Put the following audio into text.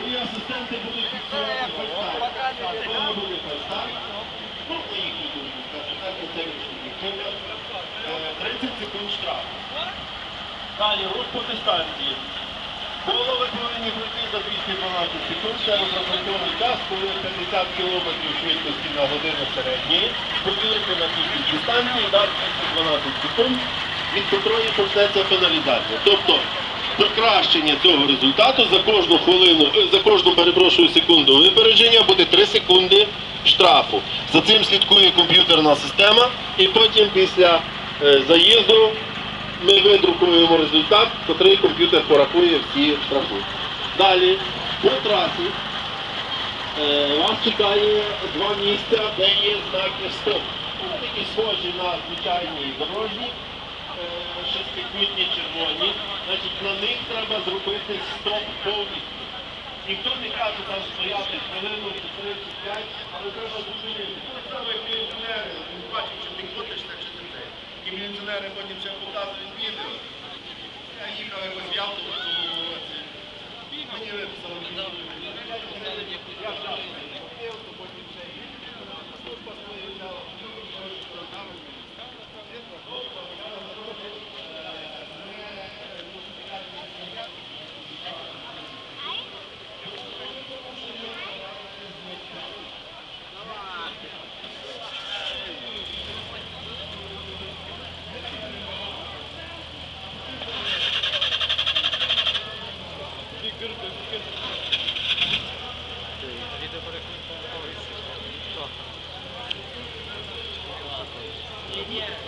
Мої асистенти будуть фіксувати фальстарт. Коли буде фальстарт, ну, на їхню думку, скажімо так, це вирішення. 30 секунд штраф. Далі рух по дистанції. Голови повинні пройти за 212 секунд, це розрахунковий час, коли 50 км швидкості на годину середньої, повірити на кількість дистанції, дати 212 секунд, від котрої почнеться пеналізація. Тобто покращення цього результату за кожну хвилину, е, за кожну, перепрошую, секунду випередження буде 3 секунди штрафу. За цим слідкує комп'ютерна система і потім після е, заїзду ми видрукуємо результат, котрий комп'ютер порахує всі штрафи. Далі, по трасі е, вас чекає два місця, де є знаки стоп. Вони такі схожі на звичайні дорожні, е, шестикутні червоні. Значить, на них треба зробити стоп повністю. Ніхто не каже там стояти хвилину чи три чи п'ять, але треба зупинити. Так само, як міліціонери, він бачить, що ти ходиш, так чи не це. І міліціонери потім ще показують відео. Я їхав якось в Ялту в цьому році. Мені виписали Yeah.